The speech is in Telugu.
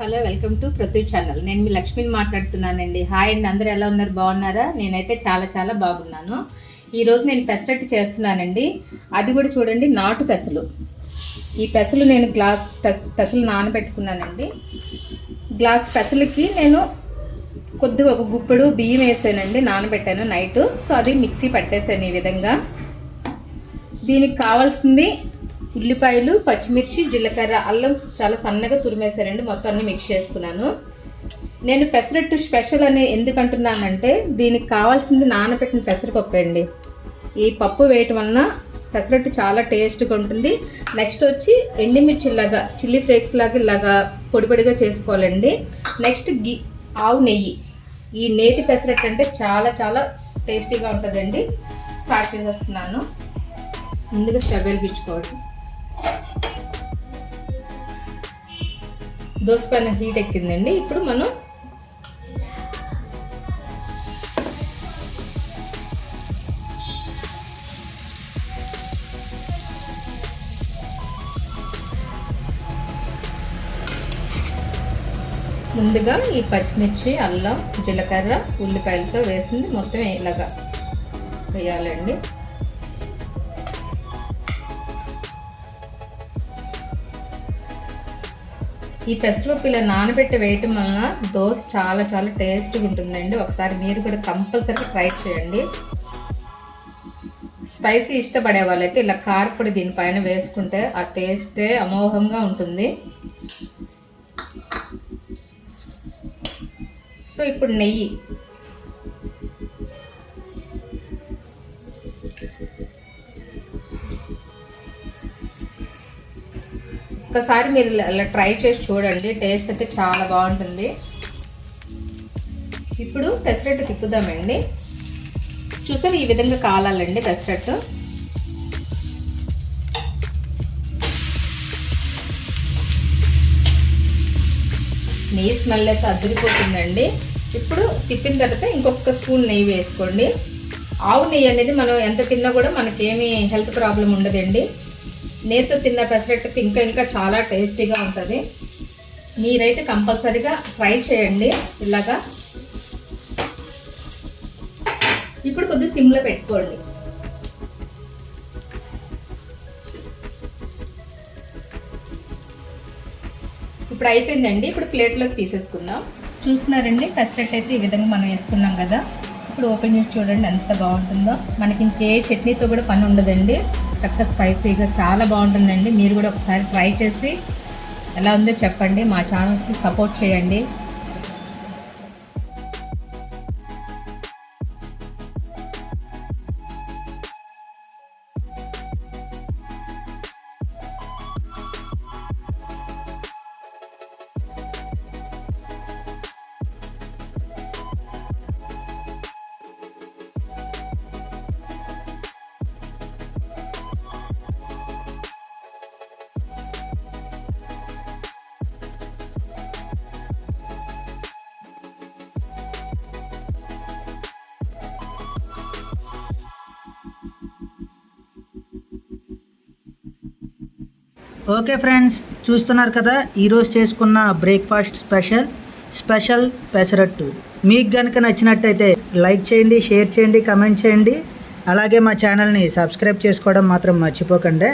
Hello welcome to Prithvi channel. నేను మీ లక్ష్మిని మాట్లాడుతున్నానండి. హాయ్ అండి అందరూ ఎలా ఉన్నారు? బాగున్నారా? నేనైతే చాలా చాలా బాగున్నాను. ఈరోజు నేను పెసరట్టు చేస్తున్నానండి. అది కూడా చూడండి నాటు పెసలు. ఈ పెసలు నేను గ్లాస్ పెసలు నానబెట్టుకున్నానండి. గ్లాస్ పెసలకి నేను కొద్దిగా ఒక గుప్పెడు బియ్యం వేసానండి నానబెట్టాను నైట్. సో అది మిక్సీ పట్టేసాను ఈ విధంగా. దీనికి కావాల్సింది ఉల్లిపాయలు పచ్చిమిర్చి జీలకర్ర అల్లం చాలా సన్నగా తురిమేశారండి మొత్తం అన్ని మిక్స్ చేసుకున్నాను. నేను పెసరట్టు స్పెషల్ అని ఎందుకంటున్నానంటే దీనికి కావాల్సింది నానబెట్టిన పెసరపప్పు అండి. ఈ పప్పు వేయటం వలన పెసరట్టు చాలా టేస్ట్గా ఉంటుంది. నెక్స్ట్ వచ్చి ఎండిమిర్చి లాగా చిల్లీ ఫ్లేక్స్ లాగా ఇలాగా పొడి పొడిగా చేసుకోవాలండి. నెక్స్ట్ గి ఆవు నెయ్యి. ఈ నేతి పెసరట్టు అంటే చాలా చాలా టేస్టీగా ఉంటుందండి. స్టార్ట్ చేసేస్తున్నాను. ముందుగా స్టవ్ వెలిగించుకోవాలి. దోశ పైన హీట్ ఎక్కిందండి. ఇప్పుడు మనం ముందుగా ఈ పచ్చిమిర్చి అల్లం జీలకర్ర ఉల్లిపాయలతో వేసింది. మొత్తం ఇలాగా వేయాలండి. ఈ పెసరపప్పు ఇలా నానబెట్టి వేయటం వలన దోశ చాలా చాలా టేస్ట్గా ఉంటుందండి. ఒకసారి మీరు కూడా కంపల్సరీ ట్రై చేయండి. స్పైసీ ఇష్టపడే వాళ్ళైతే ఇలా కారపొడి దీనిపైన వేసుకుంటే ఆ టేస్టే అమోఘంగా ఉంటుంది. సో ఇప్పుడు నెయ్యి. ఒకసారి మీరు ఇలా ట్రై చేసి చూడండి. టేస్ట్ అయితే చాలా బాగుంటుంది. ఇప్పుడు పెసరట్టు తిప్పుదామండి. చూసారు ఈ విధంగా కాలాలండి పెసరట్టు? నెయ్యి స్మెల్ అయితే అదిరిపోతుందండి. ఇప్పుడు తిప్పిన తర్వాత ఇంకొక స్పూన్ నెయ్యి వేసుకోండి. ఆవు నెయ్యి అనేది మనం ఎంత తిన్నా కూడా మనకేమీ హెల్త్ ప్రాబ్లం ఉండదండి. నేతో తిన్న పెసరట్టుకి ఇంకా ఇంకా చాలా టేస్టీగా ఉంటుంది. మీరైతే కంపల్సరీగా ట్రై చేయండి ఇలాగా. ఇప్పుడు కొద్దిగా సిమ్లో పెట్టుకోండి. ఇప్పుడు అయిపోయిందండి. ఇప్పుడు ప్లేట్లోకి తీసేసుకుందాం. చూస్తున్నారండి పెసరట్ అయితే ఈ విధంగా మనం వేసుకున్నాం కదా. ఇప్పుడు ఓపెన్ చేసి చూడండి ఎంత బాగుంటుందో. మనకి ఇంకే చట్నీతో కూడా పని ఉండదండి. చక్కగా స్పైసీగా చాలా బాగుంటుందండి. మీరు కూడా ఒకసారి ట్రై చేసి ఎలా ఉందో చెప్పండి. మా ఛానల్కి సపోర్ట్ చేయండి. ఓకే ఫ్రెండ్స్ చూస్తున్నారు కదా ఈరోజు చేసుకున్న బ్రేక్ఫాస్ట్ స్పెషల్ స్పెషల్ పెసరట్టు. మీకు కనుక నచ్చినట్టయితే లైక్ చేయండి షేర్ చేయండి కమెంట్ చేయండి. అలాగే మా ఛానల్ని సబ్స్క్రైబ్ చేసుకోవడం మాత్రం మర్చిపోకండి.